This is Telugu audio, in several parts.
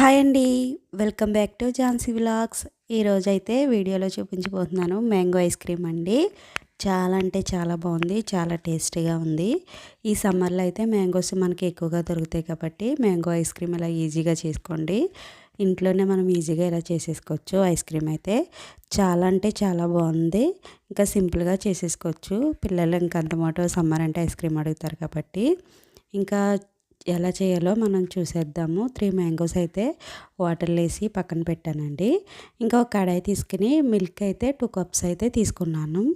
హాయ్ అండి. Welcome back to Jhansi vlogs. ఈరోజైతే వీడియోలో చూపించబోతున్నాను మ్యాంగో ఐస్ క్రీమ్ అండి. చాలా అంటే చాలా బాగుంది చాలా టేస్టీగా ఉంది. ఈ సమ్మర్లో అయితే మ్యాంగోస్ మనకి ఎక్కువగా దొరుకుతాయి కాబట్టి మ్యాంగో ఐస్ క్రీమ్ ఇలా ఈజీగా చేసుకోండి. ఇంట్లోనే మనం ఈజీగా ఇలా చేసేసుకోవచ్చు ఐస్ క్రీమ్ అయితే. చాలా అంటే చాలా బాగుంది. ఇంకా సింపుల్గా చేసేసుకోవచ్చు. పిల్లలు ఇంకా అంత సమ్మర్ అంటే ఐస్ క్రీమ్ అడుగుతారు కాబట్టి. ఇంకా ఎలా చేయాలో మనం చూసేద్దాము. త్రీ మ్యాంగోస్ అయితే వాటర్లో వేసి పక్కన పెట్టానండి. ఇంకా ఒక కడాయి తీసుకుని మిల్క్ అయితే టూ కప్స్ అయితే తీసుకున్నాను.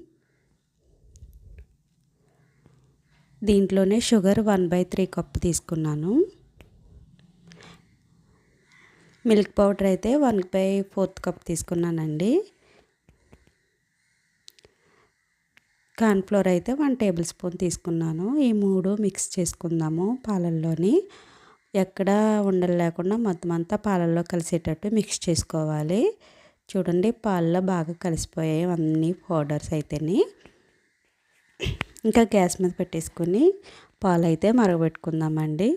దీంట్లోనే sugar one by three cup తీసుకున్నాను. మిల్క్ పౌడర్ అయితే వన్ బై ఫోర్త్ కప్ తీసుకున్నానండి. కార్న్ఫ్లోర్ అయితే వన్ టేబుల్ స్పూన్ తీసుకున్నాను. ఈ మూడు మిక్స్ చేసుకుందాము పాలల్లోని. ఎక్కడ ఉండలు లేకుండా మొత్తం అంతా పాలల్లో కలిసేటట్టు మిక్స్ చేసుకోవాలి. చూడండి పాలలో బాగా కలిసిపోయాయి అన్ని పౌడర్స్ అయితేని. ఇంకా గ్యాస్ మీద పెట్టేసుకుని పాలు అయితే మరగబెట్టుకుందామండి.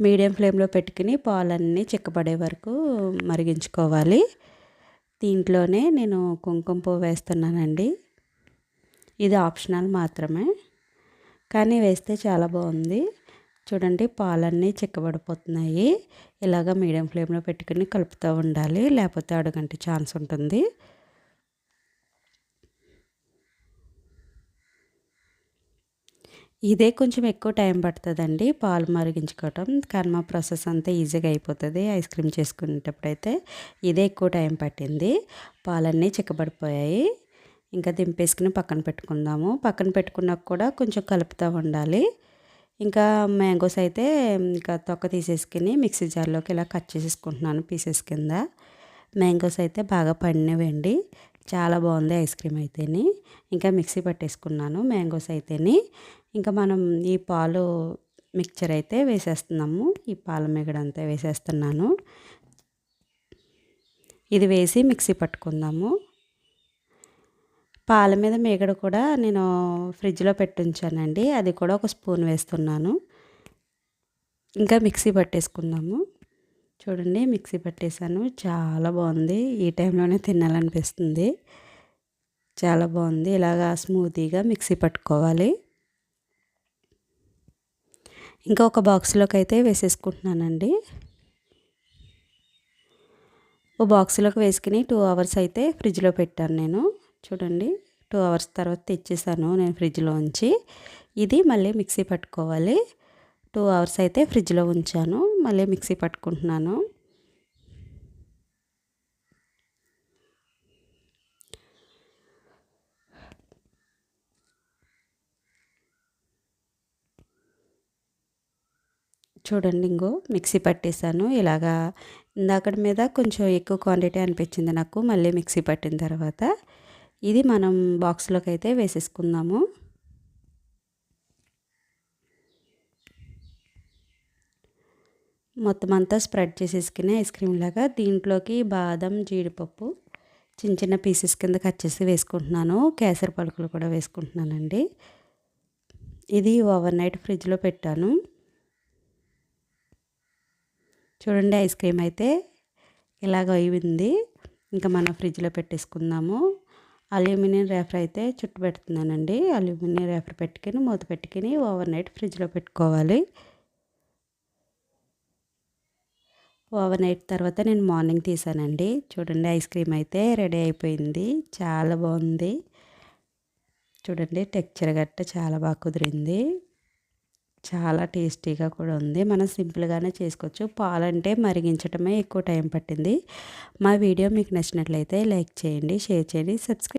మీడియం ఫ్లేమ్లో పెట్టుకుని పాలన్నీ చిక్కబడే వరకు మరిగించుకోవాలి. దీంట్లోనే నేను కుంకుమ పువ్వు వేస్తున్నానండి. ఇది ఆప్షనల్ మాత్రమే. కానీ వేస్తే చాలా బాగుంది. చూడండి పాలన్నీ చిక్కబడిపోతున్నాయి. ఇలాగ మీడియం ఫ్లేమ్లో పెట్టుకుని కలుపుతూ ఉండాలి. లేకపోతే అడుగంటే ఛాన్స్ ఉంటుంది. ఇదే కొంచెం ఎక్కువ టైం పడుతుందండి పాలు మరిగించుకోవటం. కానీ మా ప్రాసెస్ అంతా ఈజీగా అయిపోతుంది ఐస్ క్రీమ్ చేసుకునేటప్పుడైతే. ఇదే ఎక్కువ టైం పట్టింది. పాలన్నీ చిక్కబడిపోయాయి. ఇంకా దింపేసుకుని పక్కన పెట్టుకుందాము. పక్కన పెట్టుకున్నాక కూడా కొంచెం కలుపుతూ ఉండాలి. ఇంకా మ్యాంగోస్ అయితే ఇంకా తొక్క తీసేసుకుని మిక్సీ జార్లోకి ఇలా కట్ చేసేసుకుంటున్నాను పీసెస్ కింద. మ్యాంగోస్ అయితే బాగా పండినవండి. చాలా బాగుంది ఐస్ క్రీమ్ అయితేని. ఇంకా మిక్సీ పట్టేసుకున్నాను మ్యాంగోస్ అయితేని. ఇంకా మనం ఈ పాలు మిక్చర్ అయితే వేసేస్తున్నాము. ఈ పాల మిగడంతా వేసేస్తున్నాను. ఇది వేసి మిక్సీ పట్టుకుందాము. పాల మీద మేగడ కూడా నేను ఫ్రిడ్జ్లో ఉంచానండి అది కూడా ఒక స్పూన్ వేస్తున్నాను. ఇంకా మిక్సీ పట్టేసుకుందాము. చూడండి మిక్సీ పట్టేశాను. చాలా బాగుంది. ఈ టైంలోనే తినాలనిపిస్తుంది. చాలా బాగుంది. ఇలాగా స్మూతీగా మిక్సీ పట్టుకోవాలి. ఇంకా ఒక బాక్స్లోకి అయితే వేసేసుకుంటున్నానండి. ఓ బాక్స్లోకి వేసుకుని టూ అవర్స్ అయితే ఫ్రిడ్జ్లో పెట్టాను నేను. చూడండి. టూ అవర్స్ తర్వాత తెచ్చేసాను నేను ఫ్రిడ్జ్లో ఉంచి. ఇది మళ్ళీ మిక్సీ పట్టుకోవాలి. టూ అవర్స్ అయితే ఫ్రిడ్జ్లో ఉంచాను. మళ్ళీ మిక్సీ పట్టుకుంటున్నాను. చూడండి ఇంకో మిక్సీ పట్టేశాను. ఇలాగా ఇందాకటి మీద కొంచెం ఎక్కువ క్వాంటిటీ అనిపించింది నాకు. మళ్ళీ మిక్సీ పట్టిన తర్వాత ఇది మనం బాక్స్లోకి అయితే వేసేసుకుందాము. మొత్తం అంతా స్ప్రెడ్ చేసేసుకుని ఐస్ క్రీమ్ లాగా దీంట్లోకి బాదం జీడిపప్పు చిన్న చిన్న పీసెస్ కింద కట్ చేసి వేసుకుంటున్నాను. కేసరి పలుకులు కూడా వేసుకుంటున్నానండి. ఇది ఓవర్ నైట్ ఫ్రిడ్జ్లో పెట్టాను. చూడండి ఐస్ క్రీమ్ అయితే ఇలాగ అయింది ఇంకా మనం ఫ్రిడ్జ్లో పెట్టేసుకుందాము. అల్యూమినియం రేఫర్ అయితే చుట్టు పెడుతున్నానండి. అల్యూమినియం రేఫర్ పెట్టుకుని మూత పెట్టుకుని ఓవర్ నైట్ ఫ్రిడ్జ్లో పెట్టుకోవాలి. ఓవర్ నైట్ తర్వాత నేను మార్నింగ్ తీసానండి. చూడండి ఐస్ క్రీమ్ అయితే రెడీ అయిపోయింది. చాలా బాగుంది. చూడండి టెక్చర్ గట్ట చాలా బాగా కుదిరింది. చాలా టేస్టీగా కూడా ఉంది. మనం సింపుల్గానే చేసుకోవచ్చు. పాలంటే మరిగించడమే ఎక్కువ టైం పట్టింది. మా వీడియో మీకు నచ్చినట్లయితే లైక్ చేయండి షేర్ చేయండి సబ్స్క్రైబ్